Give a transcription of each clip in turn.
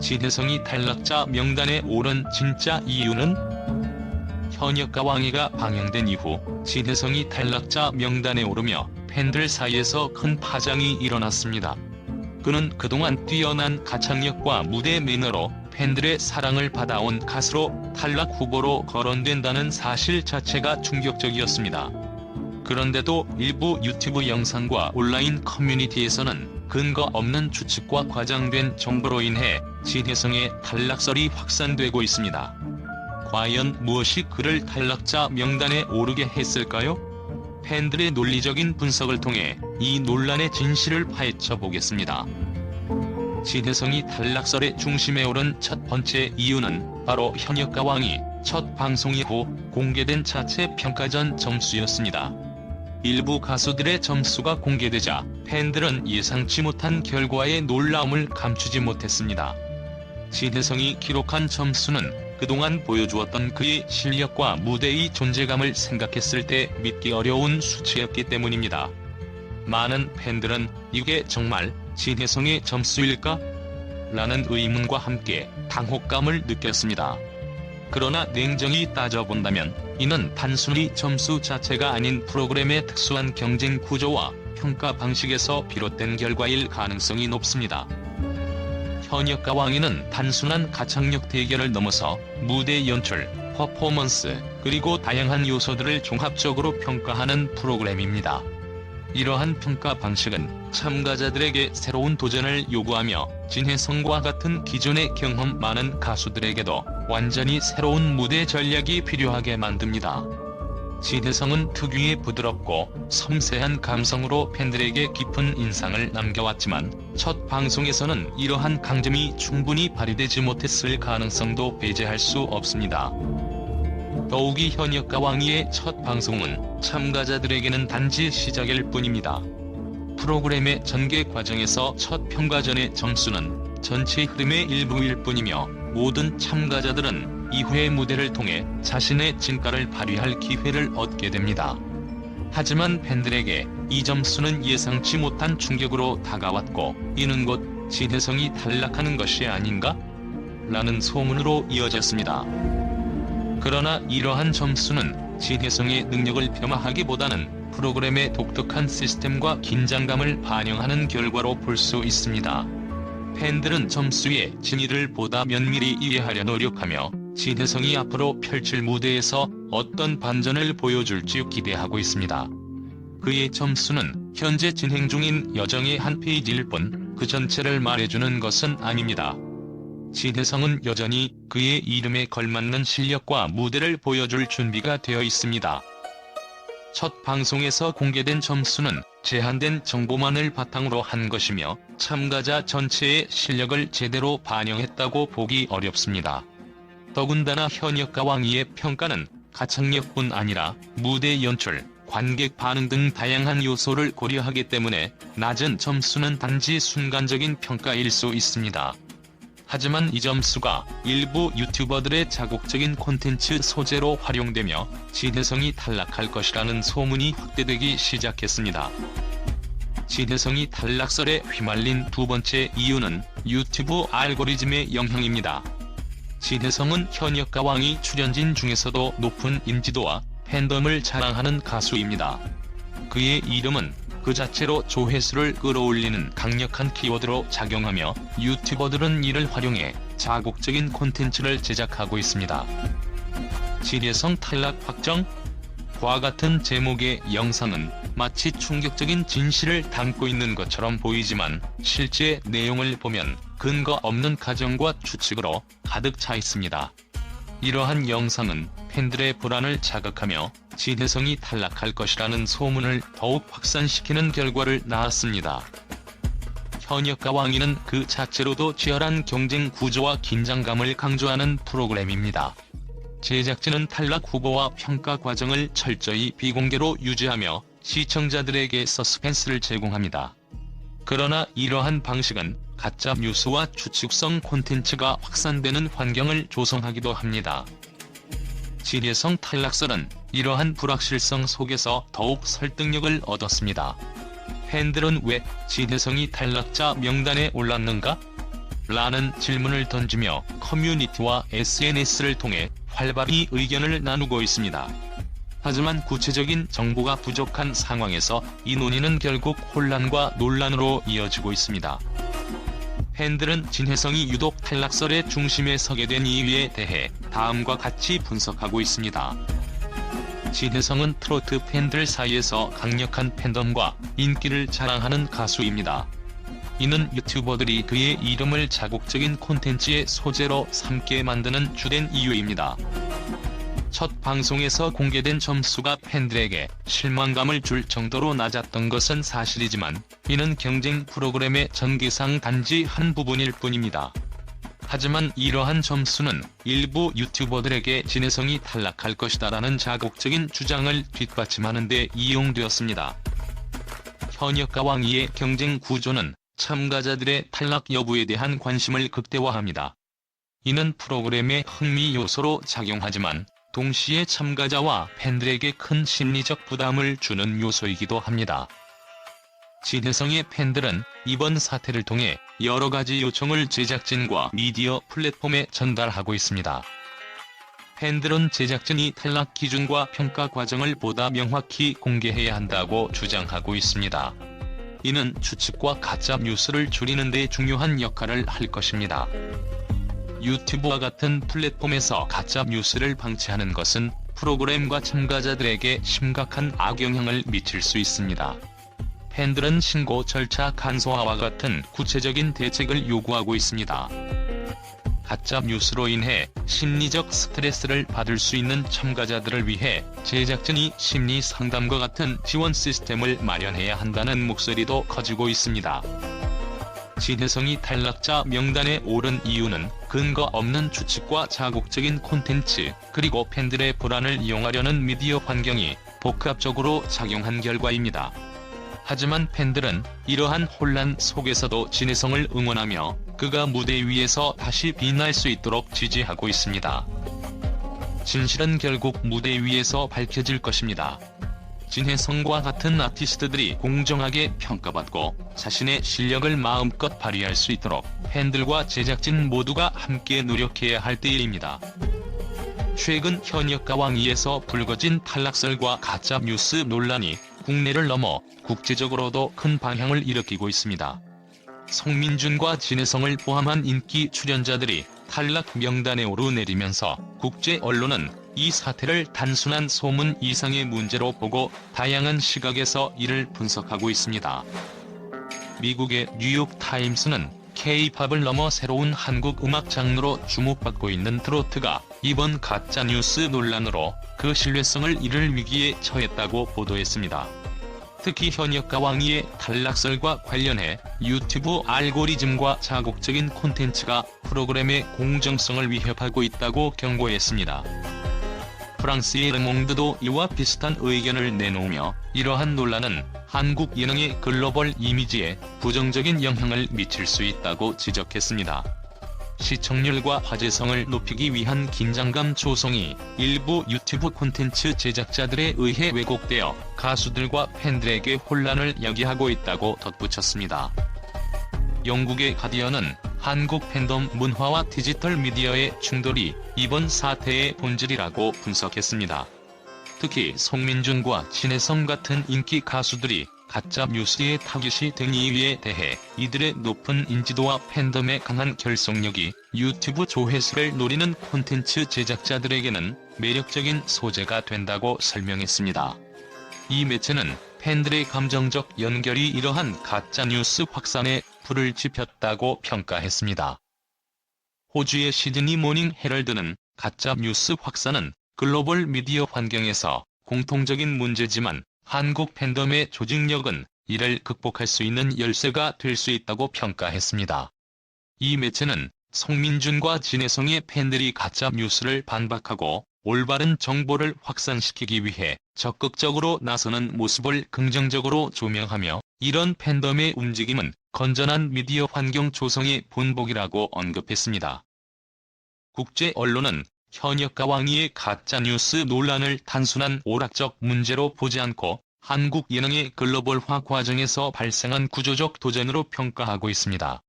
진혜성이 탈락자 명단에 오른 진짜 이유는? 현역가 왕위가 방영된 이후 진혜성이 탈락자 명단에 오르며 팬들 사이에서 큰 파장이 일어났습니다. 그는 그동안 뛰어난 가창력과 무대 매너로 팬들의 사랑을 받아온 가수로 탈락 후보로 거론된다는 사실 자체가 충격적이었습니다. 그런데도 일부 유튜브 영상과 온라인 커뮤니티에서는 근거 없는 추측과 과장된 정보로 인해 진혜성의 탈락설이 확산되고 있습니다. 과연 무엇이 그를 탈락자 명단에 오르게 했을까요? 팬들의 논리적인 분석을 통해 이 논란의 진실을 파헤쳐 보겠습니다. 진혜성이 탈락설의 중심에 오른 첫 번째 이유는 바로 현역 가 왕이 첫 방송 이후 공개된 자체 평가전 점수였습니다. 일부 가수들의 점수가 공개되자 팬들은 예상치 못한 결과에 놀라움을 감추지 못했습니다. 진혜성이 기록한 점수는 그동안 보여주었던 그의 실력과 무대의 존재감을 생각했을 때 믿기 어려운 수치였기 때문입니다. 많은 팬들은 이게 정말 진혜성의 점수일까? 라는 의문과 함께 당혹감을 느꼈습니다. 그러나 냉정히 따져본다면 이는 단순히 점수 자체가 아닌 프로그램의 특수한 경쟁 구조와 평가 방식에서 비롯된 결과일 가능성이 높습니다. 현역가 왕위는 단순한 가창력 대결을 넘어서 무대 연출, 퍼포먼스, 그리고 다양한 요소들을 종합적으로 평가하는 프로그램입니다. 이러한 평가 방식은 참가자들에게 새로운 도전을 요구하며 진혜성과 같은 기존의 경험 많은 가수들에게도 완전히 새로운 무대 전략이 필요하게 만듭니다. 진혜성은 특유의 부드럽고 섬세한 감성으로 팬들에게 깊은 인상을 남겨왔지만 첫 방송에서는 이러한 강점이 충분히 발휘되지 못했을 가능성도 배제할 수 없습니다. 더욱이 현역가 왕위의 첫 방송은 참가자들에게는 단지 시작일 뿐입니다. 프로그램의 전개 과정에서 첫 평가전의 점수는 전체 흐름의 일부일 뿐이며 모든 참가자들은 이후의 무대를 통해 자신의 진가를 발휘할 기회를 얻게 됩니다. 하지만 팬들에게 이 점수는 예상치 못한 충격으로 다가왔고 이는 곧 진혜성이 탈락하는 것이 아닌가? 라는 소문으로 이어졌습니다. 그러나 이러한 점수는 진혜성의 능력을 폄하하기보다는 프로그램의 독특한 시스템과 긴장감을 반영하는 결과로 볼 수 있습니다. 팬들은 점수의 진위를 보다 면밀히 이해하려 노력하며 진혜성이 앞으로 펼칠 무대에서 어떤 반전을 보여줄지 기대하고 있습니다. 그의 점수는 현재 진행 중인 여정의 한 페이지일 뿐 그 전체를 말해주는 것은 아닙니다. 진혜성은 여전히 그의 이름에 걸맞는 실력과 무대를 보여줄 준비가 되어 있습니다. 첫 방송에서 공개된 점수는 제한된 정보만을 바탕으로 한 것이며 참가자 전체의 실력을 제대로 반영했다고 보기 어렵습니다. 더군다나 현역 가 왕위의 평가는 가창력뿐 아니라 무대 연출, 관객 반응 등 다양한 요소를 고려하기 때문에 낮은 점수는 단지 순간적인 평가일 수 있습니다. 하지만 이 점수가 일부 유튜버들의 자극적인 콘텐츠 소재로 활용되며 진혜성이 탈락할 것이라는 소문이 확대되기 시작했습니다. 진혜성이 탈락설에 휘말린 두 번째 이유는 유튜브 알고리즘의 영향입니다. 진혜성은 현역가 왕이 출연진 중에서도 높은 인지도와 팬덤을 자랑하는 가수입니다. 그의 이름은 그 자체로 조회수를 끌어올리는 강력한 키워드로 작용하며 유튜버들은 이를 활용해 자극적인 콘텐츠를 제작하고 있습니다. 진혜성 탈락 확정? 과 같은 제목의 영상은 마치 충격적인 진실을 담고 있는 것처럼 보이지만 실제 내용을 보면 근거 없는 가정과 추측으로 가득 차 있습니다. 이러한 영상은 팬들의 불안을 자극하며 진혜성이 탈락할 것이라는 소문을 더욱 확산시키는 결과를 낳았습니다. 현역가 왕위는 그 자체로도 치열한 경쟁 구조와 긴장감을 강조하는 프로그램입니다. 제작진은 탈락 후보와 평가 과정을 철저히 비공개로 유지하며 시청자들에게 서스펜스를 제공합니다. 그러나 이러한 방식은 가짜 뉴스와 추측성 콘텐츠가 확산되는 환경을 조성하기도 합니다. 진혜성 탈락설은 이러한 불확실성 속에서 더욱 설득력을 얻었습니다. 팬들은 왜 진혜성이 탈락자 명단에 올랐는가? 라는 질문을 던지며 커뮤니티와 SNS를 통해 활발히 의견을 나누고 있습니다. 하지만 구체적인 정보가 부족한 상황에서 이 논의는 결국 혼란과 논란으로 이어지고 있습니다. 팬들은 진혜성이 유독 탈락설의 중심에 서게 된 이유에 대해 다음과 같이 분석하고 있습니다. 진혜성은 트로트 팬들 사이에서 강력한 팬덤과 인기를 자랑하는 가수입니다. 이는 유튜버들이 그의 이름을 자국적인 콘텐츠의 소재로 삼게 만드는 주된 이유입니다. 첫 방송에서 공개된 점수가 팬들에게 실망감을 줄 정도로 낮았던 것은 사실이지만 이는 경쟁 프로그램의 전개상 단지 한 부분일 뿐입니다. 하지만 이러한 점수는 일부 유튜버들에게 진혜성이 탈락할 것이다라는 자극적인 주장을 뒷받침하는 데 이용되었습니다. 현역과 왕위의 경쟁 구조는 참가자들의 탈락 여부에 대한 관심을 극대화합니다. 이는 프로그램의 흥미 요소로 작용하지만 동시에 참가자와 팬들에게 큰 심리적 부담을 주는 요소이기도 합니다. 진혜성의 팬들은 이번 사태를 통해 여러 가지 요청을 제작진과 미디어 플랫폼에 전달하고 있습니다. 팬들은 제작진이 탈락 기준과 평가 과정을 보다 명확히 공개해야 한다고 주장하고 있습니다. 이는 추측과 가짜 뉴스를 줄이는 데 중요한 역할을 할 것입니다. 유튜브와 같은 플랫폼에서 가짜 뉴스를 방치하는 것은 프로그램과 참가자들에게 심각한 악영향을 미칠 수 있습니다. 팬들은 신고 절차 간소화와 같은 구체적인 대책을 요구하고 있습니다. 가짜 뉴스로 인해 심리적 스트레스를 받을 수 있는 참가자들을 위해 제작진이 심리 상담과 같은 지원 시스템을 마련해야 한다는 목소리도 커지고 있습니다. 진혜성이 탈락자 명단에 오른 이유는 근거 없는 추측과 자극적인 콘텐츠, 그리고 팬들의 불안을 이용하려는 미디어 환경이 복합적으로 작용한 결과입니다. 하지만 팬들은 이러한 혼란 속에서도 진혜성을 응원하며 그가 무대 위에서 다시 빛날 수 있도록 지지하고 있습니다. 진실은 결국 무대 위에서 밝혀질 것입니다. 진혜성과 같은 아티스트들이 공정하게 평가받고 자신의 실력을 마음껏 발휘할 수 있도록 팬들과 제작진 모두가 함께 노력해야 할 때입니다. 최근 현역 가 왕위에서 불거진 탈락설과 가짜 뉴스 논란이 국내를 넘어 국제적으로도 큰 방향을 일으키고 있습니다. 송민준과 진혜성을 포함한 인기 출연자들이 탈락 명단에 오르내리면서 국제 언론은 이 사태를 단순한 소문 이상의 문제로 보고 다양한 시각에서 이를 분석하고 있습니다. 미국의 뉴욕타임스는 K-팝을 넘어 새로운 한국 음악 장르로 주목받고 있는 트로트가 이번 가짜뉴스 논란으로 그 신뢰성을 잃을 위기에 처했다고 보도했습니다. 특히 현역가 왕위의 탈락설과 관련해 유튜브 알고리즘과 자극적인 콘텐츠가 프로그램의 공정성을 위협하고 있다고 경고했습니다. 프랑스의 르몽드도 이와 비슷한 의견을 내놓으며 이러한 논란은 한국 예능의 글로벌 이미지에 부정적인 영향을 미칠 수 있다고 지적했습니다. 시청률과 화제성을 높이기 위한 긴장감 조성이 일부 유튜브 콘텐츠 제작자들에 의해 왜곡되어 가수들과 팬들에게 혼란을 야기하고 있다고 덧붙였습니다. 영국의 가디언은 한국 팬덤 문화와 디지털 미디어의 충돌이 이번 사태의 본질이라고 분석했습니다. 특히 송민준과 진혜성 같은 인기 가수들이 가짜 뉴스의 타깃이 된 이유에 대해 이들의 높은 인지도와 팬덤의 강한 결속력이 유튜브 조회수를 노리는 콘텐츠 제작자들에게는 매력적인 소재가 된다고 설명했습니다. 이 매체는 팬들의 감정적 연결이 이러한 가짜 뉴스 확산에 불을 지폈다고 평가했습니다. 호주의 시드니 모닝 헤럴드는 가짜 뉴스 확산은 글로벌 미디어 환경에서 공통적인 문제지만 한국 팬덤의 조직력은 이를 극복할 수 있는 열쇠가 될 수 있다고 평가했습니다. 이 매체는 송민준과 진혜성의 팬들이 가짜 뉴스를 반박하고 올바른 정보를 확산시키기 위해 적극적으로 나서는 모습을 긍정적으로 조명하며 이런 팬덤의 움직임은 건전한 미디어 환경 조성의 본보기라고 언급했습니다. 국제 언론은 현역가 왕위의 가짜뉴스 논란을 단순한 오락적 문제로 보지 않고 한국 예능의 글로벌화 과정에서 발생한 구조적 도전으로 평가하고 있습니다.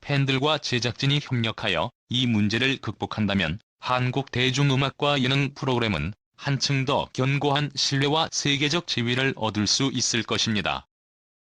팬들과 제작진이 협력하여 이 문제를 극복한다면 한국 대중음악과 예능 프로그램은 한층 더 견고한 신뢰와 세계적 지위를 얻을 수 있을 것입니다.